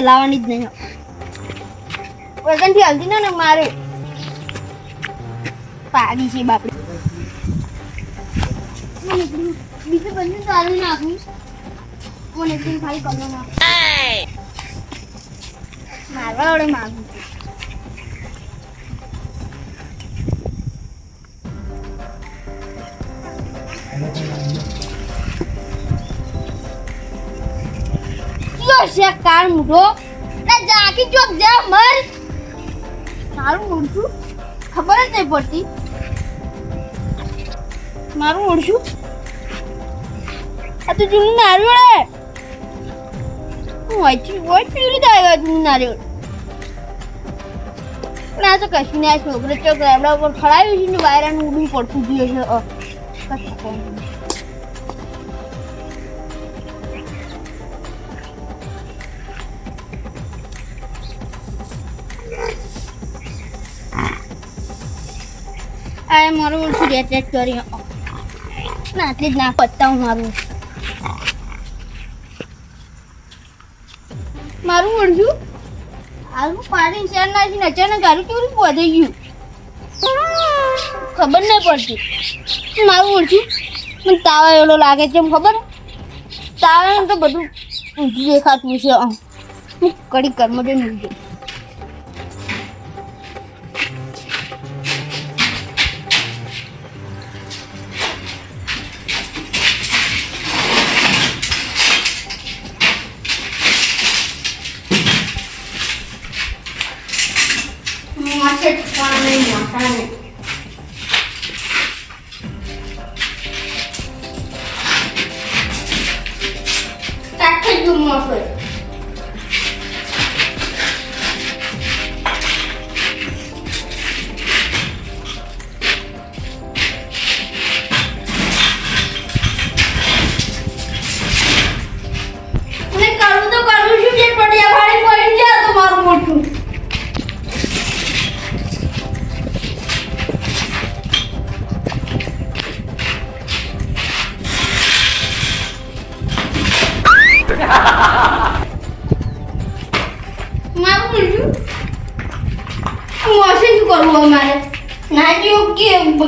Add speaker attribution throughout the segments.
Speaker 1: હલાવવાની જ નહીં. વગનથી હલતી ને મારે. પાડી છે બાપડી. બીજું બધું ચાલુ નાખું. મને ખાલી કલર નાખું મારવા વડે માગું છે કાર મૂઠો ને જાકી ચોક જા, મર. મારું ઓળખું ખબર જ નહીં પડતી. મારું ઓળખું? આ તું જૂનું નારિયેળ હે. હું વાંચી વાંચ પીવડી તો આવ્યો જૂનું નારિયેળ. પણ આ તો કશું નહીં છોકરો ચોક રેબડા ઉપર ખડાવ્યું છે ને વાયરાનું ઉડું પડતું જોઈએ છે. આ મારું ઓછું રેટ કરી આટલી જ ના પત્તા મારું. મારું ઓળખ્યું આલુ પાણી શેર નાખી અચાનક આલુ કેવું વધી ગયું? ખબર નહીં પડતી. મારું ઓળખ્યું મને તાવ એવડો લાગે છે, એમ ખબર? તાવ તો બધું દેખાતું છે હું કડી કર્મ દે નહીં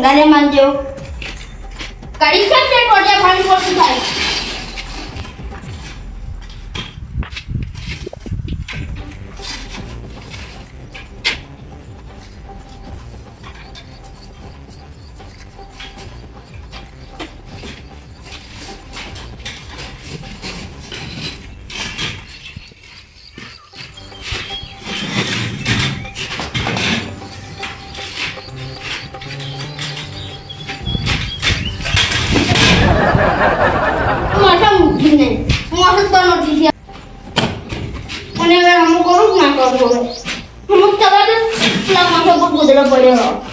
Speaker 1: કે બંગાળે માન જેવું કરી છે તે ટોટિયા પાણી પડતું થાય? ગોદડો પડ્યો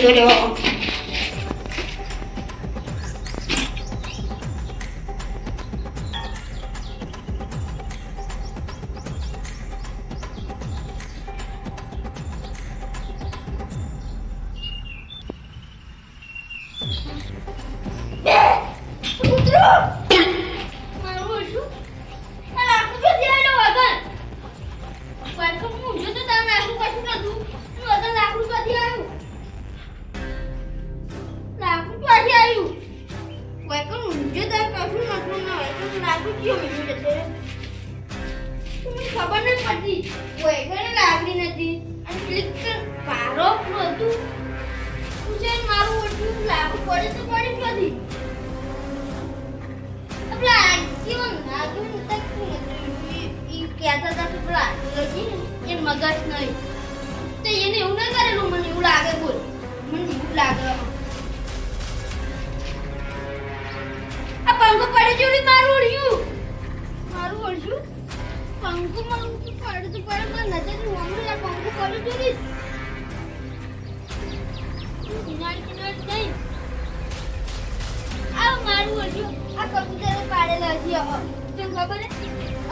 Speaker 1: એમ મિલીને કહેતા હતા કે પેલા છે ને એ મગજ નહીં. તો એને એવું ના કરેલું, મને એવું લાગે, બોલ. મને એવું લાગે. આ પંખો પડે જોડી મારું ઓળ્યું મારું ઓળ્યું પંખો તો પડે તો પડે, પણ નજર મમ્મી આ પંખો પડે જોડી કિનારે કિનારે જઈ આ મારું ઓળ્યું આ કબૂતરે પાડેલા છે તને ખબર છે?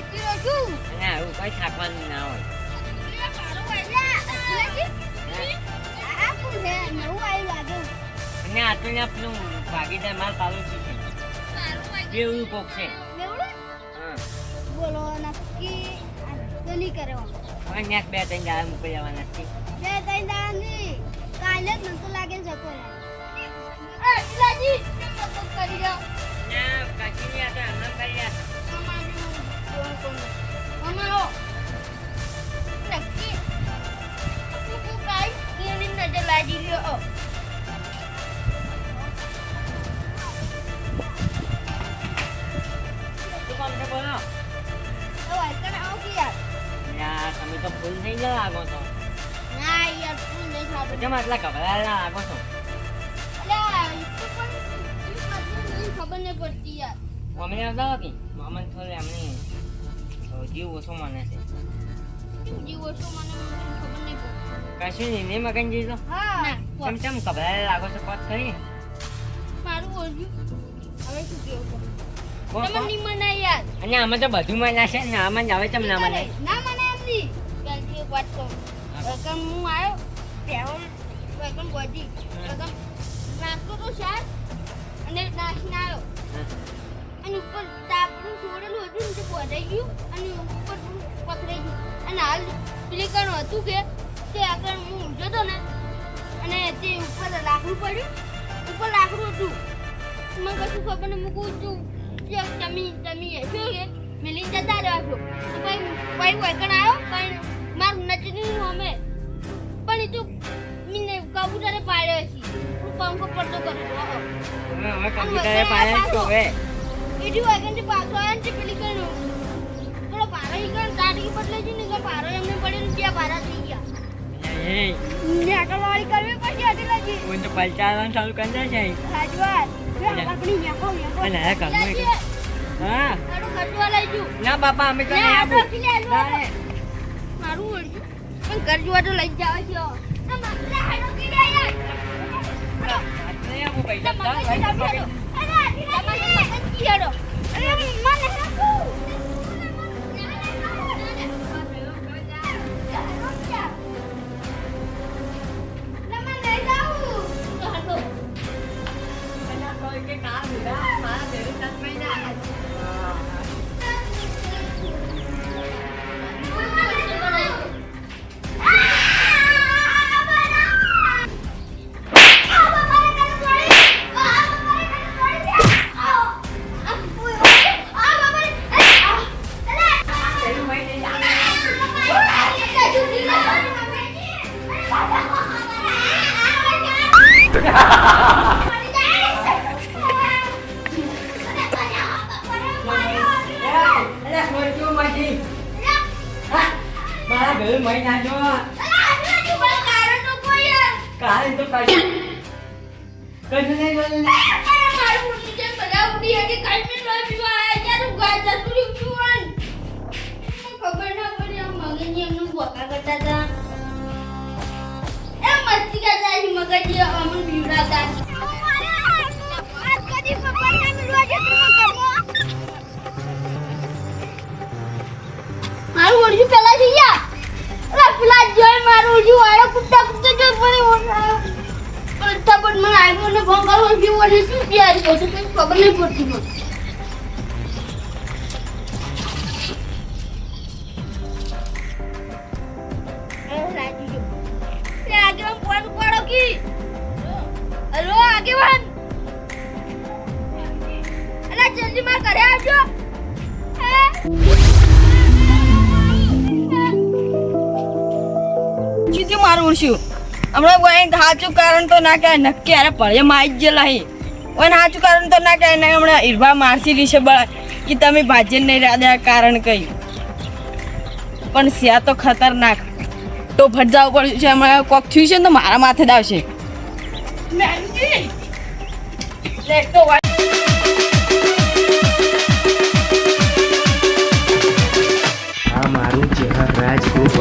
Speaker 1: રહું છું
Speaker 2: અને આવું કઈ થાકવાનું ના હોય. અને આ તો ને પેલું ભાગીદાર માલ પાલું છે. બેવડું કોક છે.
Speaker 1: બોલો નક્કી? તો નહીં
Speaker 2: ન્યાક બે ત્રણ ગાળા મૂકી જવાના છે. શું બોલો
Speaker 1: તો વાયકણ આવો કે યાર
Speaker 2: તમે તો ફૂલ થઈ ગયા લાગો છો
Speaker 1: ના યાર
Speaker 2: કેમ આટલા ગભરાયેલા લાગો છો
Speaker 1: ખબર નહીં પડતી યાર.
Speaker 2: મમ્મી આવતા મમ્મી થોડી અમને જીવ ઓછો માને છે
Speaker 1: જીવો છો મને ખબર નહીં પડતી
Speaker 2: કશું નહીં લાગો છો પત કરી
Speaker 1: મારું ઓળખ્યું હવે શું કેવું
Speaker 2: કો
Speaker 1: નહીં મનાય. યાર
Speaker 2: અને આમાં તો બધું મના છે ને આમાં જ આવે તમને ના મને
Speaker 1: ના મને એમ નહીં વાત તો રકમ હું આવ્યો પેવલ રકમ બોજી રકમ નાખતો તો શાક અને નાખીને આવ્યો અને ઉપર તાપનું છોડેલું હતું ને તે બોધાઈ ગયું અને ઉપર પકડાઈ ગયું. અને હાલ પેલી હતું કે તે આગળ હું ઊંઝો હતો ને અને તે ઉપર લાકડું પડ્યું. ઉપર લાકડું હતું. મને કશું ખબર નહીં મૂકું છું. કે તમે તમે શું કે મિલી જતા રહ્યા છો તો ભાઈ ભાઈ વૈકણ આવ્યો પણ મારું નજીક અમે પણ એ તો મીને કબૂતરે પાડ્યો છે હું પંખો પડતો કરું
Speaker 2: હવે કબૂતરે કમ્પ્યુટરે પાડે જ તો હવે
Speaker 1: બીજું વાગનથી પાછો આવ્યો છે પેલી કણ થોડો પારો ઈ કણ ગાડી બદલે છે ને પારો એમને પડ્યો ત્યાં પારા થઈ ગયા
Speaker 2: એ
Speaker 1: આગળ વાળી કરવી પડશે આટલી લાગી
Speaker 2: હું તો પલચાવવાનું ચાલુ કરી દે છે
Speaker 1: રાજવાત
Speaker 2: ઘરનું એક- હા
Speaker 1: મારું ખર્ચવા લઈ જુ
Speaker 2: ના બાપા અમે તો નહીં
Speaker 1: આ
Speaker 2: આપું.
Speaker 1: ડોકી લે, આ
Speaker 2: ના,
Speaker 1: ડોકી. મારું ઓળખ્યું. પણ ઘર જોવા તો લઈ જાવ છો
Speaker 2: પૈસા. ઘરે મહી નાખજો. કાલે તો કશું કશું નહીં બોલું.
Speaker 1: મગજ અમન બીવડાતા મારું જો આડો કુત્તા કુત્તા જો પડી ઓળા પણ મને આવ્યો ને ફોન કરો જો અને શું તૈયારી કરશું કંઈ ખબર નહીં પડતી મને. હલો, આગેવાન? અલા, જલ્દી માં કરે આવજો.
Speaker 3: ઉડશું. હમણાં કોઈ સાચું કારણ તો ના કહેવાય નક્કી અરે પડે મારી જ લહી કોઈ સાચું કારણ તો ના કહેવાય ને હમણાં ઈરભા મારસી રીશે બળ કે તમે ભાજ્ય નહીં રાજા કારણ કહ્યું. પણ સ્યા તો ખતરનાક. તો ફટ જવું પડ્યું છે હમણાં કોક થયું છે ને તો મારા માથે લે, તો
Speaker 4: આ મારું ચહેર રાજગૃહ